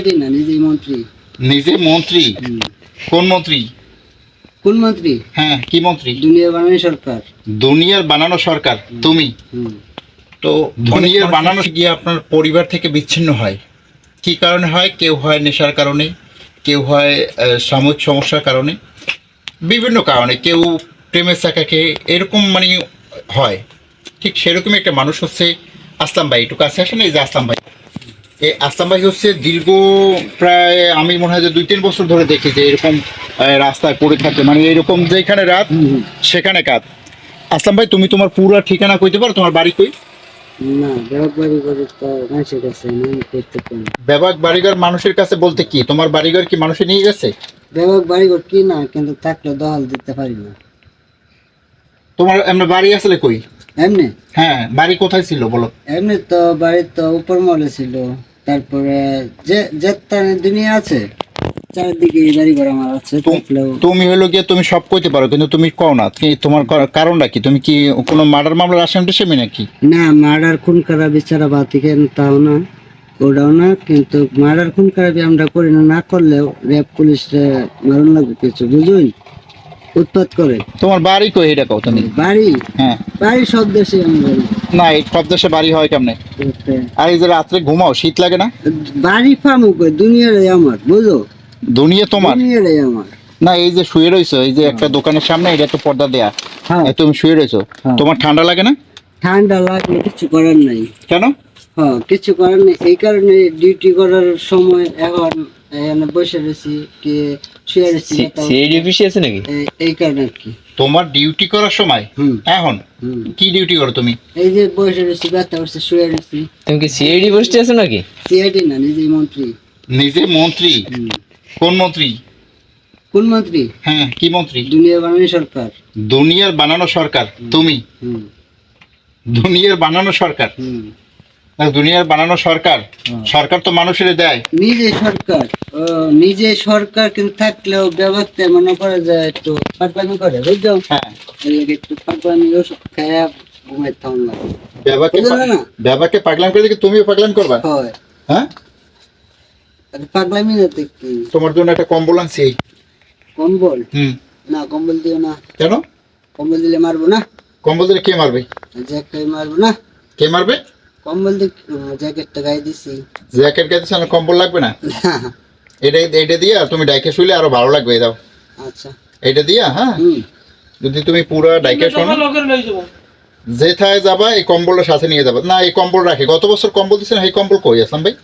এটাই না নিজেই মন্ত্রী। নিজে মন্ত্রী? কোন মন্ত্রী? কোন মন্ত্রী? হ্যাঁ কি মন্ত্রী? দুনিয়া বানানি সরকার। দুনিয়ার বানানো সরকার তুমি? তো দুনিয়ার বানানো গিয়ে আপনার পরিবার থেকে বিচ্ছিন্ন হয়। কি কারণে হয়? কেউ হয় নেশার কারণে কেউ হয় সাময়িক সমস্যার কারণে। বিভিন্ন কারণে কেউ প্রেমের চাকাকে এরকম মানে হয়। ঠিক সেরকমই একটা মানুষ হচ্ছে আসলাম ভাই একটু কাছে আসেন এই যে আসলাম ভাই। এই আসলাম ভাই হচ্ছে দীর্ঘ প্রায় আমি মনে হয় যে দুই তিন বছর ধরে দেখি যে এরকম রাস্তায় পড়ে থাকে। মানে এরকম যেখানে রাত সেখানে কাজ আসলাম ভাই তুমি তোমার পুরো ঠিকানা কইতে পারো? তোমার বাড়ি কই? বেবাক বাড়িঘর মানুষের কাছে বলতে কি? তোমার বাড়িঘর কি মানুষে নিয়ে গেছে? বেড়াক বাড়ি ঘর কি না কিন্তু থাকলে দহাল দিতে পারি না। তোমার এমনি বাড়ি আসলে কই? এমনি? হ্যাঁ বাড়ি কোথায় ছিল বলো? এমনি তো বাড়ি তো উপর মহলে ছিল। তারপরে যে যে তার দুনিয়া আছে চারিদিকে বাড়ি ঘর আমার আছে তুমি হলো গিয়ে তুমি সব কইতে পারো কিন্তু তুমি কও না। কি তোমার কারণটা কি? তুমি কি কোনো মার্ডার মামলার আসামি টাসামি নাকি? না মার্ডার খুন করা বিচারা বাতি কেন তাও না ওটাও না কিন্তু মার্ডার খুন করা আমরা করি না না করলেও র্যাব পুলিশ মারণ লাগবে কিছু বুঝুই? উৎপাত করে। তোমার বাড়ি কই? এটা কও তুমি। বাড়ি? হ্যাঁ। বাড়ি সব দেশে আমি বাড়ি। না এই সব দেশে বাড়ি হয় কেমনে? আর এই যে রাত্রে ঘুমাও শীত লাগে না? বাড়ি ফার্মও কই? দুনিয়ারই আমার বুঝো? দুনিয়া তোমার? দুনিয়ারই আমার। না এই যে শুয়ে রইছো এই যে একটা দোকানের সামনে এটা একটু পর্দা দেয়া। হ্যাঁ। তুমি শুয়ে রইছো? হ্যাঁ। তোমার ঠান্ডা লাগে না? ঠান্ডা লাগলে কিছু করার নাই। কেন? হ্যাঁ কিছু করার নেই। এই কারণে ডিউটি করার সময় এখন এখানে বসে রয়েছি কি শুয়ে রয়েছি সিআইডি অফিসে আছে নাকি? এই- কারণে আর কি। তোমার ডিউটি করার সময়? হুম। এখন? কি ডিউটি করো তুমি? এই যে বসে রয়েছি ব্যথা করছে শুয়ে রয়েছি। তুমি কি সিআইডি পোস্টে আছো নাকি? সিআইডি না নিজেই মন্ত্রী। নিজে মন্ত্রী? কোন মন্ত্রী? কোন মন্ত্রী? হ্যাঁ কি মন্ত্রী? দুনিয়া বানানি সরকার। দুনিয়ার বানানো সরকার তুমি? হুম। দুনিয়ার বানানো সরকার? দুনিয়ার বানানো সরকার সরকার তো মানুষের দেয়। নিজে সরকার নিজে সরকার কিন্তু থাকলেও ব্যবস্থা মনে করে যে একটু পাগলামি করে বুঝছ? হ্যাঁ। একটু ওষুধ খায় না? পাগলাম করে দেখি তুমিও পাগলাম করবা? হয়। হ্যাঁ? আর পাগলামি না কি? তোমার জন্য একটা কম্বল আনছি। কম্বল? হুম। না কম্বল দিও না। কেন? কম্বল দিলে মারবো না? কম্বল দিলে কে মারবে? জ্যাকেট মারবো না? কে মারবে? কম্বল দিয়ে জ্যাকেটটা গায়ে দিছি। জ্যাকেট গাইতে না কম্বল লাগবে না? এটা এটা দিয়া তুমি ডাইকে শুইলে আরও ভালো লাগবে দাও। আচ্ছা। এটা দিয়া হ্যাঁ? যদি তুমি পুরো ডাইকে শোনো। যেথায় যাবা এই কম্বলটা সাথে নিয়ে যাবা। না এই কম্বল রাখে। গত বছর কম্বল দিচ্ছেন এই কম্বল কই আসলাম ভাই?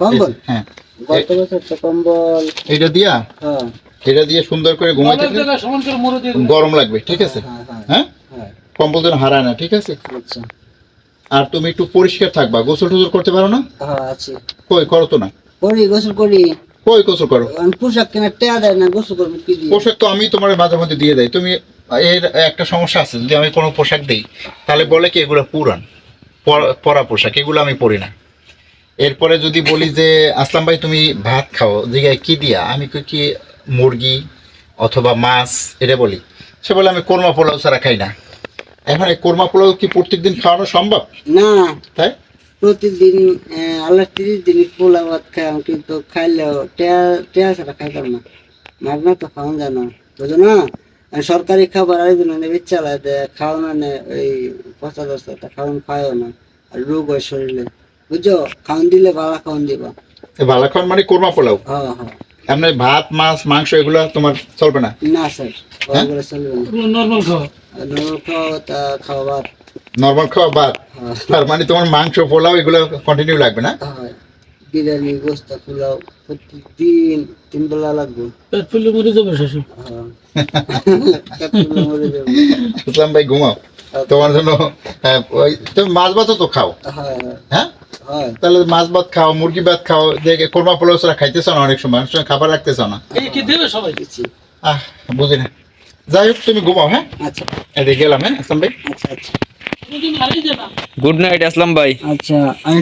কম্বল? হ্যাঁ। গত বছর তো কম্বল। এটা দিয়া? হ্যাঁ। এটা দিয়ে সুন্দর করে ঘুমাই থাকলে গরম লাগবে ঠিক আছে? হ্যাঁ হ্যাঁ হ্যাঁ। হ্যাঁ? কম্বল যেন হারায় না ঠিক আছে? আচ্ছা। আর তুমি একটু পরিষ্কার থাকবা গোসল টোসল করতে পারো না? হ্যাঁ আছে। কই করো তো না। করি গোসল করি। কই গোসল করো? পোশাক কেনার টেয়া দেয় না গোসল করব কি দিয়ে? পোশাক তো আমি তোমার মাঝে মধ্যে দিয়ে দেয় তুমি এর একটা সমস্যা আছে যদি আমি কোনো পোশাক দিই তাহলে বলে কি এগুলো পুরান? পরা- পোশাক এগুলো আমি পরি না। এরপরে যদি বলি যে আসলাম ভাই তুমি ভাত খাও জিগায় কি দিয়া? আমি কি মুরগি অথবা মাছ এটা বলি। সে বলে আমি কোরমা পোলাও ছাড়া খাই না। এখন এই কোরমা পোলাও কি প্রত্যেকদিন খাওয়ানো সম্ভব? না। তাই? প্রতিদিন আল্লাহ তিরিশ দিন পোলা ভাত খাই কিন্তু খাইলেও টেয়া ছাড়া খাইতাম না। মাগনা তো খাওয়ান যায় না। বুঝো না? সরকারি খাবার নেবে চালায় দেয় খাওয়ানো না ওই পচা দশটা খাওয়ান খাওয়াও না। আর রোগ হয় শরীরে। বুঝছ? খাওয়ান দিলে ভালো খাওয়ান দিবা। এ খাওয়ান মানে কোরমা পোলাও? হ্যাঁ হ্যাঁ। এমনি ভাত মাছ মাংস এগুলো তোমার চলবে না? না স্যার। হ্যাঁ? ওগুলো চলবে না। নর্মাল খাওয়া নর্মাল খাওয়া তা খাবার নর্মাল খাওয়া বাদ হ্যাঁ। তার মানে তোমার মাংস পোলাও এগুলো কন্টিনিউ লাগবে না? বিরিয়ানি গোস্ত পোলাও প্রতিদিন তিন বেলা লাগবে। পেট মরে যাবে হ্যাঁ। ফুলে মরে যাবে। ইসলাম ভাই ঘুমাও। তোমার জন্য হ্যাঁ, ওই তুমি মাছ ভাতও তো খাও? হয় হয় হ্যাঁ। হয়? তাহলে মাছ ভাত খাও মুরগি ভাত খাও দেখে কোরমা পোলাও ছাড়া খাইতেছ না অনেক সময় অনেক সময় খাবার রাখতেছ না। কি দেবে সবাই? আহ বুঝি না। যাই হোক তুমি ঘুমাও হ্যাঁ? আচ্ছা। এদিকে গেলাম হ্যাঁ আসলাম ভাই। আচ্ছা আচ্ছা। গুড নাইট আসলাম ভাই। আচ্ছা আমি